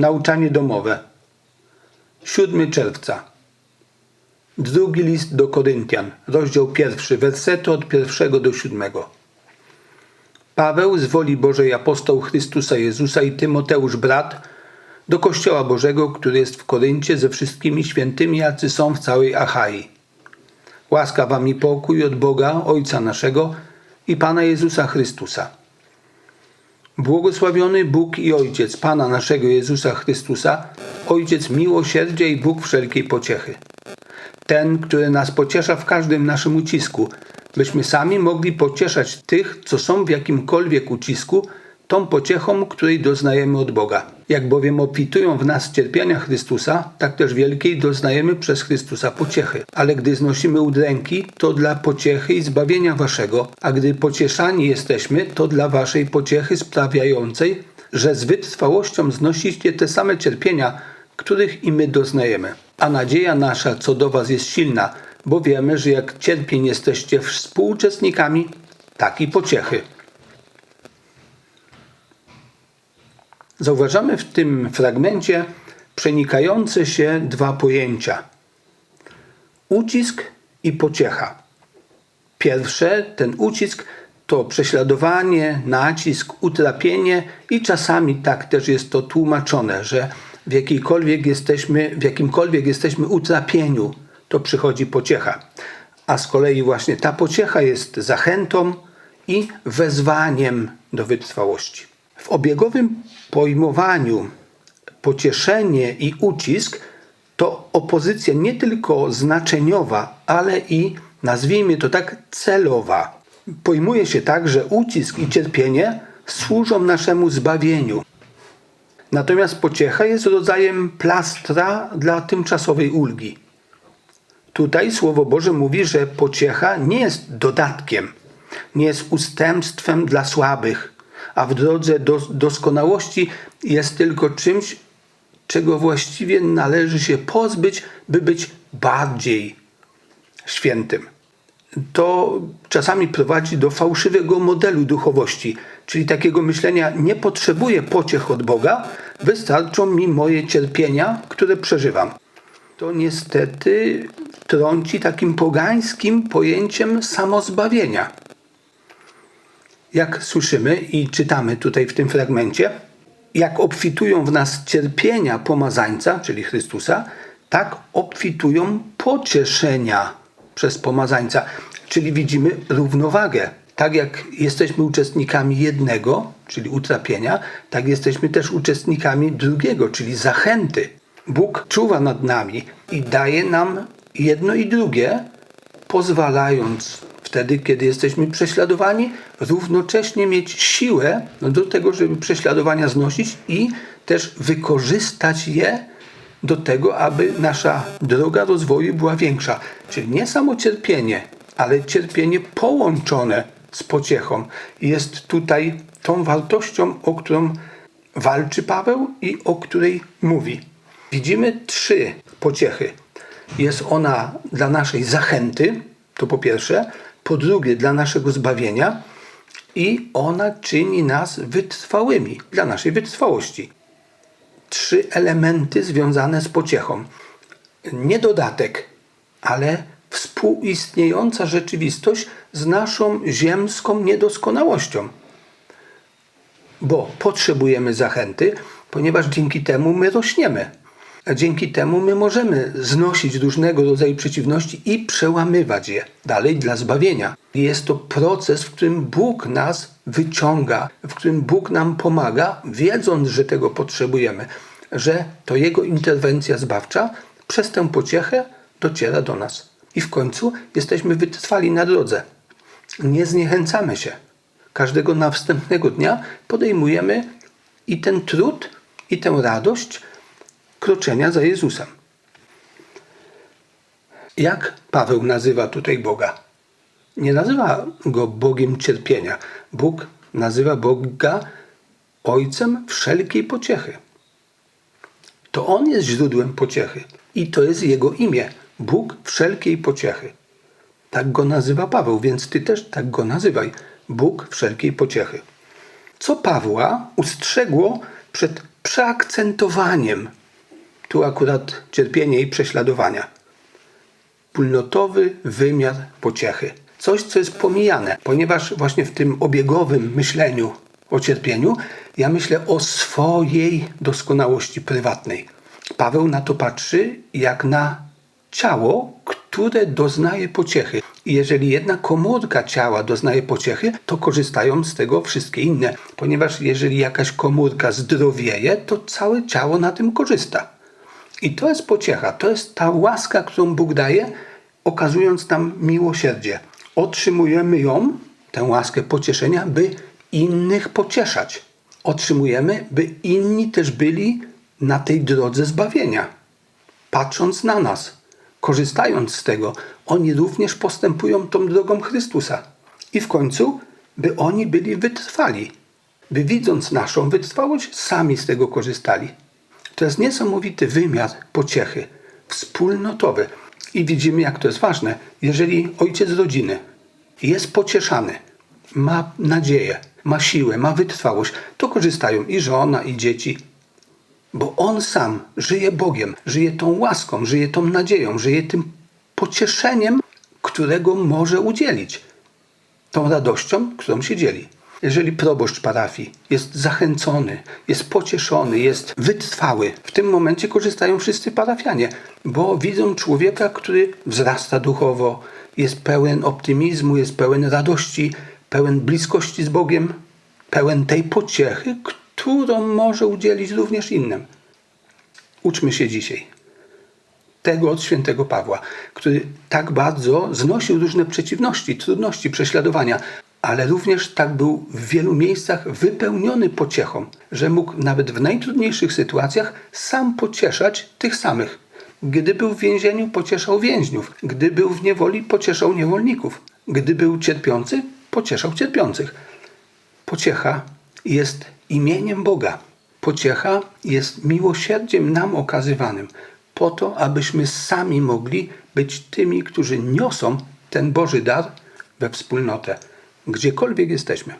Nauczanie domowe. 7 czerwca. Drugi list do Koryntian, rozdział pierwszy, wersety od pierwszego do siódmego. Paweł z woli Bożej apostoł Chrystusa Jezusa i Tymoteusz brat do Kościoła Bożego, który jest w Koryncie ze wszystkimi świętymi, jacy są w całej Achai. Łaska wam i pokój od Boga, Ojca naszego i Pana Jezusa Chrystusa. Błogosławiony Bóg i Ojciec Pana naszego Jezusa Chrystusa, Ojciec miłosierdzia i Bóg wszelkiej pociechy. Ten, który nas pociesza w każdym naszym ucisku, byśmy sami mogli pocieszać tych, co są w jakimkolwiek ucisku, tą pociechą, której doznajemy od Boga. Jak bowiem obfitują w nas cierpienia Chrystusa, tak też wielkiej doznajemy przez Chrystusa pociechy. Ale gdy znosimy udręki, to dla pociechy i zbawienia waszego, a gdy pocieszani jesteśmy, to dla waszej pociechy sprawiającej, że z wytrwałością znosicie te same cierpienia, których i my doznajemy. A nadzieja nasza co do was jest silna, bo wiemy, że jak cierpień jesteście współuczestnikami, tak i pociechy. Zauważamy w tym fragmencie przenikające się dwa pojęcia: ucisk i pociecha. Pierwsze, ten ucisk to prześladowanie, nacisk, utrapienie i czasami tak też jest to tłumaczone, że w jakiejkolwiek jesteśmy, w jakimkolwiek jesteśmy utrapieniu, to przychodzi pociecha. A z kolei właśnie ta pociecha jest zachętą i wezwaniem do wytrwałości. W obiegowym pojmowaniu pocieszenie i ucisk to opozycja nie tylko znaczeniowa, ale i nazwijmy to tak celowa. Pojmuje się tak, że ucisk i cierpienie służą naszemu zbawieniu. Natomiast pociecha jest rodzajem plastra dla tymczasowej ulgi. Tutaj Słowo Boże mówi, że pociecha nie jest dodatkiem, nie jest ustępstwem dla słabych, a w drodze do doskonałości jest tylko czymś, czego właściwie należy się pozbyć, by być bardziej świętym. To czasami prowadzi do fałszywego modelu duchowości, czyli takiego myślenia: nie potrzebuję pociech od Boga, wystarczą mi moje cierpienia, które przeżywam. To niestety trąci takim pogańskim pojęciem samozbawienia jak słyszymy i czytamy tutaj w tym fragmencie, jak obfitują w nas cierpienia pomazańca, czyli Chrystusa, tak obfitują pocieszenia przez pomazańca. Czyli widzimy równowagę. Tak jak jesteśmy uczestnikami jednego, czyli utrapienia, tak jesteśmy też uczestnikami drugiego, czyli zachęty. Bóg czuwa nad nami i daje nam jedno i drugie, pozwalając wtedy, kiedy jesteśmy prześladowani, równocześnie mieć siłę do tego, żeby prześladowania znosić i też wykorzystać je do tego, aby nasza droga rozwoju była większa. Czyli nie samo cierpienie, ale cierpienie połączone z pociechą jest tutaj tą wartością, o którą walczy Paweł i o której mówi. Widzimy trzy pociechy. Jest ona dla naszej zachęty, to po pierwsze, po drugie dla naszego zbawienia i ona czyni nas wytrwałymi, dla naszej wytrwałości. Trzy elementy związane z pociechą. Nie dodatek, ale współistniejąca rzeczywistość z naszą ziemską niedoskonałością. Bo potrzebujemy zachęty, ponieważ dzięki temu my rośniemy. A dzięki temu my możemy znosić różnego rodzaju przeciwności i przełamywać je dalej dla zbawienia. Jest to proces, w którym Bóg nas wyciąga, w którym Bóg nam pomaga, wiedząc, że tego potrzebujemy, że to Jego interwencja zbawcza przez tę pociechę dociera do nas. I w końcu jesteśmy wytrwali na drodze. Nie zniechęcamy się. Każdego następnego dnia podejmujemy i ten trud, i tę radość, kroczenia za Jezusem. Jak Paweł nazywa tutaj Boga? Nie nazywa go Bogiem cierpienia. Bóg nazywa Boga Ojcem wszelkiej pociechy. To On jest źródłem pociechy i to jest Jego imię. Bóg wszelkiej pociechy. Tak go nazywa Paweł, więc ty też tak go nazywaj. Bóg wszelkiej pociechy. Co Pawła ustrzegło przed przeakcentowaniem tu akurat cierpienie i prześladowania. Wspólnotowy wymiar pociechy. Coś, co jest pomijane, ponieważ właśnie w tym obiegowym myśleniu o cierpieniu, ja myślę o swojej doskonałości prywatnej. Paweł na to patrzy jak na ciało, które doznaje pociechy. I jeżeli jedna komórka ciała doznaje pociechy, to korzystają z tego wszystkie inne, ponieważ jeżeli jakaś komórka zdrowieje, to całe ciało na tym korzysta. I to jest pociecha, to jest ta łaska, którą Bóg daje, okazując nam miłosierdzie. Otrzymujemy ją, tę łaskę pocieszenia, by innych pocieszać. Otrzymujemy, by inni też byli na tej drodze zbawienia. Patrząc na nas, korzystając z tego, oni również postępują tą drogą Chrystusa. I w końcu, by oni byli wytrwali, by widząc naszą wytrwałość, sami z tego korzystali. To jest niesamowity wymiar pociechy, wspólnotowy. I widzimy, jak to jest ważne. Jeżeli ojciec rodziny jest pocieszany, ma nadzieję, ma siłę, ma wytrwałość, to korzystają i żona, i dzieci. Bo on sam żyje Bogiem, żyje tą łaską, żyje tą nadzieją, żyje tym pocieszeniem, którego może udzielić. Tą radością, którą się dzieli. Jeżeli proboszcz parafii jest zachęcony, jest pocieszony, jest wytrwały, w tym momencie korzystają wszyscy parafianie, bo widzą człowieka, który wzrasta duchowo, jest pełen optymizmu, jest pełen radości, pełen bliskości z Bogiem, pełen tej pociechy, którą może udzielić również innym. Uczmy się dzisiaj tego od świętego Pawła, który tak bardzo znosił różne przeciwności, trudności, prześladowania, ale również tak był w wielu miejscach wypełniony pociechą, że mógł nawet w najtrudniejszych sytuacjach sam pocieszać tych samych. Gdy był w więzieniu, pocieszał więźniów. Gdy był w niewoli, pocieszał niewolników. Gdy był cierpiący, pocieszał cierpiących. Pociecha jest imieniem Boga. Pociecha jest miłosierdziem nam okazywanym, po to, abyśmy sami mogli być tymi, którzy niosą ten Boży dar we wspólnotę, gdziekolwiek jesteśmy.